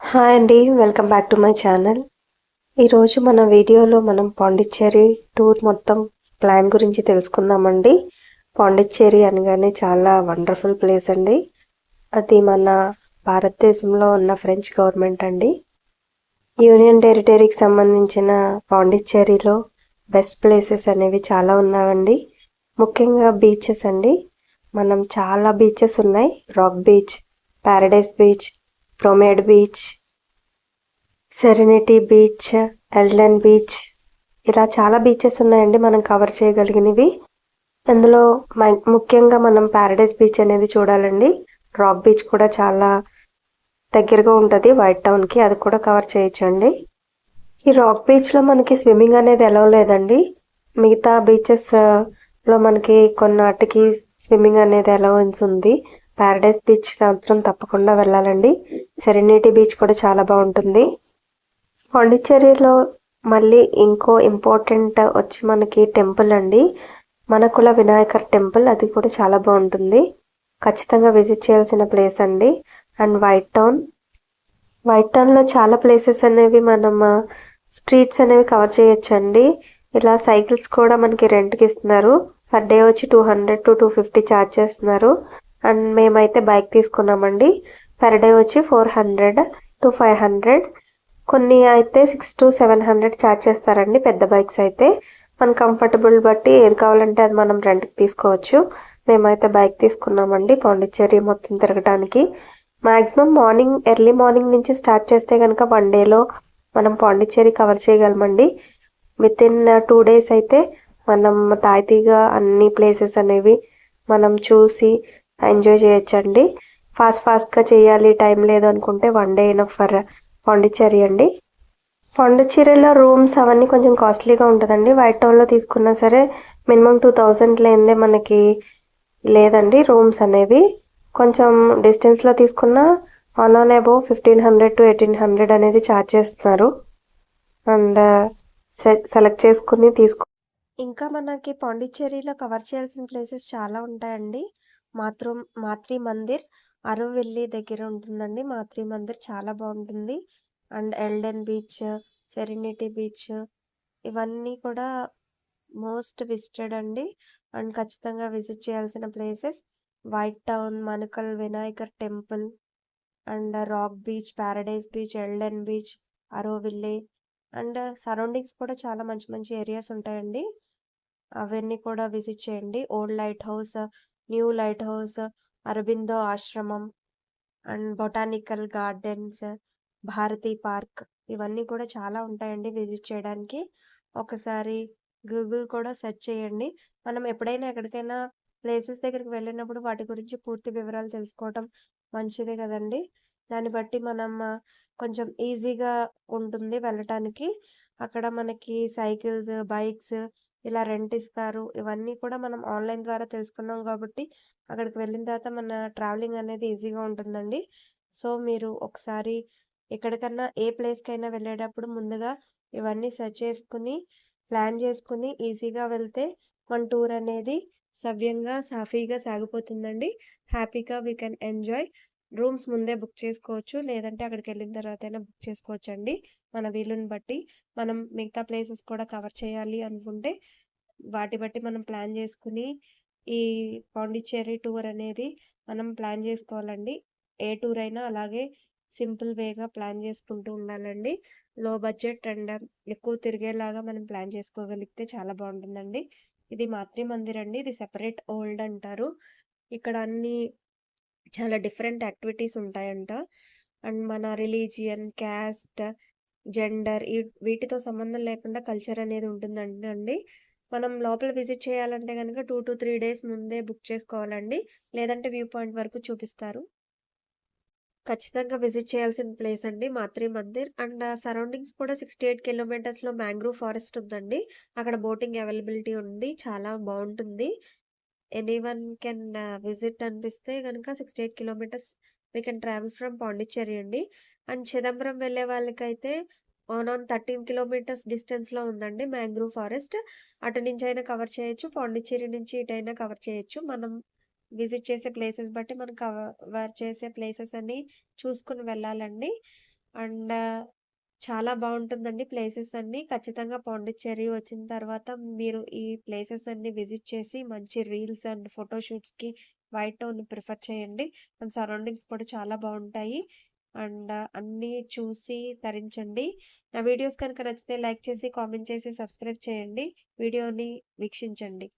Hi అండి welcome back to my channel. ఈరోజు మన వీడియోలో మనం పాండిచ్చేరి టూర్ మొత్తం ప్లాన్ గురించి తెలుసుకుందామండి. పాండిచ్చేరి అనగానే చాలా వండర్ఫుల్ ప్లేస్ అండి. అది మన భారతదేశంలో ఉన్న ఫ్రెంచ్ గవర్నమెంట్ అండి. యూనియన్ టెరిటరీకి సంబంధించిన పాండిచ్చేరిలో బెస్ట్ ప్లేసెస్ అనేవి చాలా ఉన్నాయండి ముఖ్యంగా బీచెస్ అండి. మనం చాలా బీచెస్ ఉన్నాయి. Rock beach paradise beach promenade beach serenity beach Eden beach ఇలా చాలా బీచెస్ ఉన్నాయండి మనం కవర్ చేయగలిగినవి. అందులో ముఖ్యంగా మనం ప్యారడైస్ బీచ్ అనేది చూడాలండి. రాక్ బీచ్ కూడా చాలా దగ్గరగా ఉంటుంది వైట్ టౌన్కి అది కూడా కవర్ చేయొచ్చండి. ఈ రాక్ బీచ్లో మనకి స్విమ్మింగ్ అనేది ఎలా లేదండి. మిగతా బీచెస్లో మనకి కొన్నాటికి స్విమ్మింగ్ అనేది అలవెన్స్ ఉంది. ప్యారడైస్ బీచ్ మాత్రం తప్పకుండా వెళ్ళాలండి. సెరెనిటీ బీచ్ కూడా చాలా బాగుంటుంది. పాండిచ్చేరిలో మళ్ళీ ఇంకో ఇంపార్టెంట్ వచ్చి మనకి టెంపుల్ అండి. మనకుల వినాయకర్ టెంపుల్ అది కూడా చాలా బాగుంటుంది. ఖచ్చితంగా విజిట్ చేయాల్సిన ప్లేస్ అండి. అండ్ వైట్ టౌన్ వైట్ టౌన్లో చాలా ప్లేసెస్ అనేవి మనం స్ట్రీట్స్ అనేవి కవర్ చేయొచ్చండి. ఇలా సైకిల్స్ కూడా మనకి రెంట్కి ఇస్తున్నారు. పర్ డే వచ్చి two hundred to two fifty charge చేస్తున్నారు. అండ్ మేమైతే బైక్ తీసుకున్నామండి. పర్ డే వచ్చి four hundred to five hundred కొన్ని అయితే six to seven hundred charge చేస్తారండి పెద్ద బైక్స్ అయితే. మన కంఫర్టబుల్ బట్టి ఏది కావాలంటే అది మనం రెంట్కి తీసుకోవచ్చు. మేమైతే బైక్ తీసుకున్నామండి పాండిచ్చేరి మొత్తం తిరగడానికి మ్యాక్సిమం మార్నింగ్ ఎర్లీ మార్నింగ్ నుంచి స్టార్ట్ చేస్తే కనుక వన్ డేలో మనం పాండిచ్చేరి కవర్ చేయగలమండి. విత్ ఇన్ టూ డేస్ అయితే మనం తాయితీగా అన్ని ప్లేసెస్ అనేవి మనం చూసి ఎంజాయ్ చేయొచ్చండి. ఫాస్ట్ ఫాస్ట్గా చేయాలి టైం లేదు అనుకుంటే వన్ డే అయినా ఫర్ పాండిచ్చేరి అండి. పాండిచ్చేరిలో రూమ్స్ అవన్నీ కొంచెం కాస్ట్లీగా ఉంటుందండి. వైట్ టౌన్లో తీసుకున్నా సరే మినిమం టూ థౌజండ్ లేనిదే మనకి లేదండి రూమ్స్ అనేవి. కొంచెం డిస్టెన్స్లో తీసుకున్న on on above fifteen hundred to eighteen hundred అనేది ఛార్జ్ చేస్తున్నారు. అండ్ సెలెక్ట్ చేసుకుని తీసుకో ఇంకా మనకి పాండిచ్చేరిలో కవర్ చేయాల్సిన ప్లేసెస్ చాలా ఉంటాయండి. మాతృ మాతృ మందిర్ అరవెల్లి దగ్గర ఉంటుందండి. మాతృ మందిర్ చాలా బాగుంటుంది. And Eden beach serenity beach ఇవన్నీ కూడా మోస్ట్ విజిటెడ్ అండి. అండ్ ఖచ్చితంగా విజిట్ చేయాల్సిన places white town Manakula Vinayagar temple and rock beach paradise beach Eden beach Auroville and surroundings కూడా చాలా మంచి మంచి ఏరియాస్ ఉంటాయండి. అవన్నీ కూడా విజిట్ చేయండి. Old lighthouse new lighthouse Aurobindo ఆశ్రమం and botanical gardens Bharathi park ఇవన్నీ కూడా చాలా ఉంటాయండి విజిట్ చేయడానికి. ఒకసారి గూగుల్ కూడా సెర్చ్ చేయండి. మనం ఎప్పుడైనా ఎక్కడికైనా ప్లేసెస్ దగ్గరికి వెళ్ళినప్పుడు వాటి గురించి పూర్తి వివరాలు తెలుసుకోవటం మంచిదే కదండి. దాన్ని బట్టి మనం కొంచెం ఈజీగా ఉంటుంది వెళ్ళటానికి. అక్కడ మనకి సైకిల్స్ బైక్స్ ఇలా రెంట్ ఇస్తారు. ఇవన్నీ కూడా మనం ఆన్లైన్ ద్వారా తెలుసుకున్నాం కాబట్టి అక్కడికి వెళ్ళిన తర్వాత మన ట్రావెలింగ్ అనేది ఈజీగా ఉంటుందండి. సో మీరు ఒకసారి ఎక్కడికన్నా ఏ ప్లేస్కైనా వెళ్ళేటప్పుడు ముందుగా ఇవన్నీ సెర్చ్ చేసుకుని ప్లాన్ చేసుకుని ఈజీగా వెళ్తే మన టూర్ అనేది సవ్యంగా సాఫీగా సాగిపోతుందండి. హ్యాపీగా వీ కెన్ ఎంజాయ్ రూమ్స్ ముందే బుక్ చేసుకోవచ్చు. లేదంటే అక్కడికి వెళ్ళిన తర్వాత అయినా బుక్ చేసుకోవచ్చు అండి మన వీలుని బట్టి మనం మిగతా ప్లేసెస్ కూడా కవర్ చేయాలి అనుకుంటే వాటి బట్టి మనం ప్లాన్ చేసుకుని ఈ పాండిచ్చేరి టూర్ అనేది మనం ప్లాన్ చేసుకోవాలండి. ఏ టూర్ అయినా అలాగే సింపుల్ వేగా ప్లాన్ చేసుకుంటూ ఉండాలండి. లో బడ్జెట్ అండ్ ఎక్కువ తిరిగేలాగా మనం ప్లాన్ చేసుకోగలిగితే చాలా బాగుంటుందండి. ఇది మాతృ మందిర్ అండి ఇది సెపరేట్ ఓల్డ్ అంటారు. ఇక్కడ అన్ని చాలా డిఫరెంట్ యాక్టివిటీస్ ఉంటాయంట. అండ్ మన రిలీజియన్ క్యాస్ట్ జెండర్ వీటితో సంబంధం లేకుండా కల్చర్ అనేది ఉంటుందండి అండి. మనం లోపల విజిట్ చేయాలంటే కనుక టూ టు త్రీ డేస్ ముందే బుక్ చేసుకోవాలండి. లేదంటే వ్యూ పాయింట్ వరకు చూపిస్తారు. ఖచ్చితంగా విజిట్ చేయాల్సిన ప్లేస్ అండి మాత్రి మందిర్. అండ్ సరౌండింగ్స్ కూడా సిక్స్టీ ఎయిట్ కిలోమీటర్స్లో మ్యాంగ్రూవ్ ఫారెస్ట్ ఉందండి. అక్కడ బోటింగ్ అవైలబిలిటీ ఉంది. చాలా బాగుంటుంది. ఎనీ వన్ కెన్ విజిట్ అనిపిస్తే కనుక sixty eight kilometres we can travel from Pondicherry అండి. అండ్ చిదంబరం వెళ్ళే వాళ్ళకైతే ఆన్ ఆన్ థర్టీన్ కిలోమీటర్స్ డిస్టెన్స్లో ఉందండి మ్యాంగ్రూవ్ ఫారెస్ట్ అటు నుంచి అయినా కవర్ చేయొచ్చు పాండిచ్చేరి నుంచి ఇటైనా కవర్ చేయొచ్చు. మనం విజిట్ చేసే ప్లేసెస్ బట్టి మనం కవర్ చేసే ప్లేసెస్ అన్ని చూసుకుని వెళ్ళాలండి. అండ్ చాలా బాగుంటుందండి ప్లేసెస్ అన్నీ. ఖచ్చితంగా పాండిచ్చేరి వచ్చిన తర్వాత మీరు ఈ ప్లేసెస్ అన్ని విజిట్ చేసి మంచి రీల్స్ అండ్ ఫోటోషూట్స్కి వైట్ టౌన్ ప్రిఫర్ చేయండి. అండ్ సరౌండింగ్స్ కూడా చాలా బాగుంటాయి. అండ్ అన్నీ చూసి తరించండి. నా వీడియోస్ కనుక నచ్చితే లైక్ చేసి కామెంట్ చేసి సబ్స్క్రైబ్ చేయండి. వీడియోని వీక్షించండి.